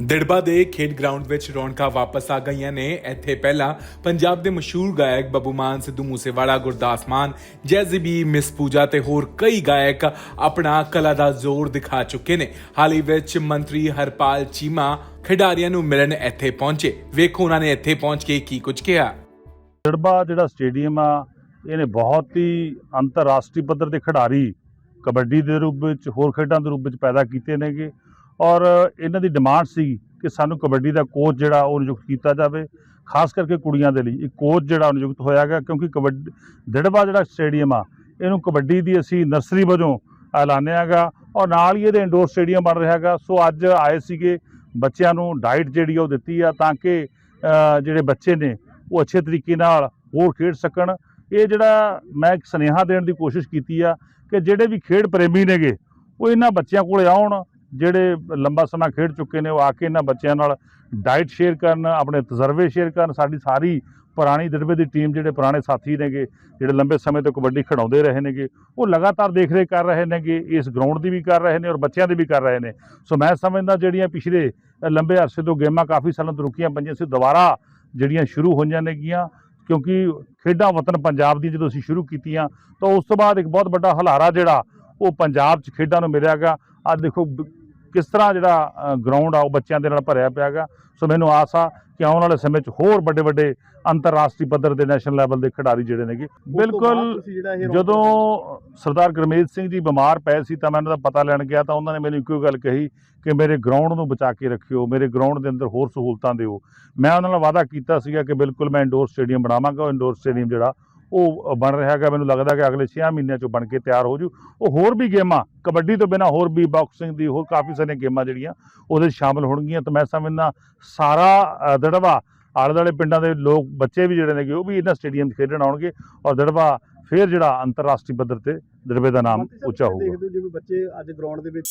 ਦਿੜਬਾ ਦੇ ਖੇਡ ਗਰਾਊਂਡ ਵਿੱਚ ਰੌਣਕਾਂ ਵਾਪਸ ਆ ਗਈਆਂ ਨੇ। ਇੱਥੇ ਪਹਿਲਾਂ ਪੰਜਾਬ ਦੇ ਮਸ਼ਹੂਰ ਗਾਇਕ ਬੱਬੂ ਮਾਨ, ਸਿੱਧੂ ਮੂਸੇਵਾਲਾ, ਗੁਰਦਾਸ ਮਾਨ ਜੈਜ਼ਬੀ ਮਿਸ ਪੂਜਾ ਤੇ ਹੋਰ ਕਈ ਗਾਇਕ ਆਪਣਾ ਕਲਾ ਦਾ ਜ਼ੋਰ ਦਿਖਾ ਚੁੱਕੇ ਨੇ। ਹਾਲ ਵਿੱਚ ਮੰਤਰੀ ਹਰਪਾਲ ਚੀਮਾ ਖਿਡਾਰੀਆਂ ਨੂੰ ਮਿਲਣ ਇੱਥੇ ਪਹੁੰਚੇ। ਵੇਖੋ ਉਹਨਾਂ ਨੇ ਇੱਥੇ ਪਹੁੰਚ ਕੇ ਕੀ ਕੁਝ ਕਿਹਾ। ਦਿੜਬਾ ਜਿਹੜਾ ਸਟੇਡੀਅਮ ਆ, ਇਹਨੇ ਬਹੁਤ ਹੀ ਅੰਤਰਰਾਸ਼ਟਰੀ ਪੱਧਰ ਦੇ ਖਿਡਾਰੀ ਕਬੱਡੀ ਦੇ ਰੂਪ ਵਿੱਚ, ਹੋਰ ਖੇਡਾਂ ਦੇ ਰੂਪ ਵਿੱਚ ਪੈਦਾ ਕੀਤੇ ਨੇਗੇ। ਔਰ ਇਹਨਾਂ ਦੀ ਡਿਮਾਂਡ ਸੀ ਕਿ ਸਾਨੂੰ ਕਬੱਡੀ ਦਾ ਕੋਚ ਜਿਹੜਾ ਉਹ ਨਿਯੁਕਤ ਕੀਤਾ ਜਾਵੇ। ਖਾਸ ਕਰਕੇ ਕੁੜੀਆਂ ਦੇ ਲਈ ਇੱਕ ਕੋਚ ਜਿਹੜਾ ਨਿਯੁਕਤ ਹੋਇਆ ਗਿਆ ਕਿਉਂਕਿ ਕਬੱਡੀ, ਦਿੜਬਾ ਜਿਹੜਾ ਸਟੇਡੀਅਮ ਆ, ਇਹਨੂੰ ਕਬੱਡੀ ਦੀ ਅਸੀਂ ਨਰਸਰੀ ਵਜੋਂ ਐਲਾਨਿਆ ਗਾ ਔਰ ਨਾਲ ਹੀ ਇਹਦੇ ਇੰਡੋਰ ਸਟੇਡੀਅਮ ਬਣ ਰਿਹਾ ਗਾ ਸੋ ਅੱਜ ਆਏ ਸੀਗੇ ਬੱਚਿਆਂ ਨੂੰ ਡਾਈਟ ਜਿਹੜੀ ਆ ਉਹ ਦਿੱਤੀ ਆ ਤਾਂ ਕਿ ਜਿਹੜੇ ਬੱਚੇ ਨੇ ਉਹ ਅੱਛੇ ਤਰੀਕੇ ਨਾਲ ਹੋਰ ਖੇਡ ਸਕਣ। ਇਹ ਜਿਹੜਾ ਮੈਂ ਇੱਕ ਸੁਨੇਹਾ ਦੇਣ ਦੀ ਕੋਸ਼ਿਸ਼ ਕੀਤੀ ਆ ਕਿ ਜਿਹੜੇ ਵੀ ਖੇਡ ਪ੍ਰੇਮੀ ਨੇਗੇ ਉਹ ਇਹਨਾਂ ਬੱਚਿਆਂ ਕੋਲੇ ਆਉਣ ਜਿਹੜੇ ਲੰਬਾ ਸਮਾਂ ਖੇਡ ਚੁੱਕੇ ਨੇ, ਉਹ ਆ ਕੇ ਇਹਨਾਂ ਬੱਚਿਆਂ ਨਾਲ ਡਾਈਟ ਸ਼ੇਅਰ ਕਰਨ, ਆਪਣੇ ਤਜਰਬੇ ਸ਼ੇਅਰ ਕਰਨ। ਸਾਡੀ ਸਾਰੀ ਪੁਰਾਣੀ ਦਿੜਬੇ ਦੀ ਟੀਮ ਜਿਹੜੇ ਪੁਰਾਣੇ ਸਾਥੀ ਨੇਗੇ, ਜਿਹੜੇ ਲੰਬੇ ਸਮੇਂ ਤੋਂ ਕਬੱਡੀ ਖਿਡਾਉਂਦੇ ਰਹੇ ਨੇਗੇ, ਉਹ ਲਗਾਤਾਰ ਦੇਖ ਰੇਖ ਕਰ ਰਹੇ ਨੇਗੇ, ਇਸ ਗਰਾਊਂਡ ਦੀ ਵੀ ਕਰ ਰਹੇ ਨੇ ਔਰ ਬੱਚਿਆਂ ਦੀ ਵੀ ਕਰ ਰਹੇ ਨੇ। ਸੋ ਮੈਂ ਸਮਝਦਾ ਜਿਹੜੀਆਂ ਪਿਛਲੇ ਲੰਬੇ ਅਰਸੇ ਤੋਂ ਗੇਮਾਂ ਕਾਫੀ ਸਾਲਾਂ ਤੋਂ ਰੁਕੀਆਂ ਪਈਆਂ ਸੀ, ਦੁਬਾਰਾ ਜਿਹੜੀਆਂ ਸ਼ੁਰੂ ਹੋਈਆਂ ਨੇਗੀਆਂ, ਕਿਉਂਕਿ ਖੇਡਾਂ ਵਤਨ ਪੰਜਾਬ ਦੀ ਜਦੋਂ ਅਸੀਂ ਸ਼ੁਰੂ ਕੀਤੀਆਂ, ਤਾਂ ਉਸ ਤੋਂ ਬਾਅਦ ਇੱਕ ਬਹੁਤ ਵੱਡਾ ਹਲਾਰਾ ਜਿਹੜਾ, ਉਹ ਪੰਜਾਬ 'ਚ ਖੇਡਾਂ ਨੂੰ ਮਿਲਿਆਗਾ ਅੱਜ ਦੇਖੋ ਕਿਸ ਤਰ੍ਹਾਂ ਜਿਹੜਾ ਗਰਾਊਂਡ ਆ ਉਹ ਬੱਚਿਆਂ ਦੇ ਨਾਲ ਭਰਿਆ ਪਿਆਗਾ ਸੋ ਮੈਨੂੰ ਆਸ ਆ ਕਿ ਆਉਣ ਵਾਲੇ ਸਮੇਂ 'ਚ ਹੋਰ ਵੱਡੇ ਵੱਡੇ ਅੰਤਰਰਾਸ਼ਟਰੀ ਪੱਧਰ ਦੇ ਨੈਸ਼ਨਲ ਲੈਵਲ ਦੇ ਖਿਡਾਰੀ ਜਿਹੜੇ ਨੇਗੇ ਬਿਲਕੁਲ ਜਦੋਂ ਸਰਦਾਰ ਗੁਰਮੀਤ ਸਿੰਘ ਜੀ ਬਿਮਾਰ ਪਏ ਸੀ ਤਾਂ ਮੈਂ ਉਹਨਾਂ ਦਾ ਪਤਾ ਲੈਣ ਗਿਆ ਤਾਂ ਉਹਨਾਂ ਨੇ ਮੈਨੂੰ ਇੱਕੋ ਗੱਲ ਕਹੀ ਕਿ ਮੇਰੇ ਗਰਾਊਂਡ ਨੂੰ ਬਚਾ ਕੇ ਰੱਖਿਓ ਮੇਰੇ ਗਰਾਊਂਡ ਦੇ ਅੰਦਰ ਹੋਰ ਸਹੂਲਤਾਂ ਦਿਓ। ਮੈਂ ਉਹਨਾਂ ਨਾਲ ਵਾਅਦਾ ਕੀਤਾ ਸੀਗਾ ਕਿ ਬਿਲਕੁਲ ਮੈਂ ਇੰਡੋਰ ਸਟੇਡੀਅਮ ਬਣਾਵਾਂਗਾ ਉਹ ਇੰਡੋਰ ਸਟੇਡੀਅਮ ਜਿਹੜਾ ਉਹ ਬਣ ਰਿਹਾ ਹੈਗਾ ਮੈਨੂੰ ਲੱਗਦਾ ਕਿ ਅਗਲੇ 6 ਮਹੀਨਿਆਂ 'ਚ ਬਣ ਕੇ ਤਿਆਰ ਹੋ ਜੂ। ਉਹ ਹੋਰ ਵੀ ਗੇਮਾਂ ਕਬੱਡੀ ਤੋਂ ਬਿਨਾ ਹੋਰ ਵੀ ਬਾਕਸਿੰਗ ਦੀ ਹੋਰ ਕਾਫੀ ਸਾਰੀਆਂ ਗੇਮਾਂ ਜਿਹੜੀਆਂ ਉਹਦੇ ਸ਼ਾਮਲ ਹੋਣਗੀਆਂ। ਤਾਂ ਮੈਂ ਸਮਝਦਾ ਸਾਰਾ ਦੜਵਾ ਆਲੇ ਦੁਆਲੇ ਪਿੰਡਾਂ ਦੇ ਲੋਕ ਬੱਚੇ ਵੀ ਜਿਹੜੇ ਨੇਗੇ ਉਹ ਵੀ ਇਹਨਾਂ ਸਟੇਡੀਅਮ 'ਚ ਖੇਡਣ ਆਉਣਗੇ ਔਰ ਦੜਵਾ ਫਿਰ ਜਿਹੜਾ ਅੰਤਰਰਾਸ਼ਟਰੀ ਪੱਧਰ ਤੇ ਦੜਵੇ ਦਾ ਨਾਮ ਉੱਚਾ ਹੋਊਗਾ। ਜਿਵੇਂ ਬੱਚੇ ਅੱਜ ਗਰਾਊਂਡ ਦੇ ਵਿੱਚ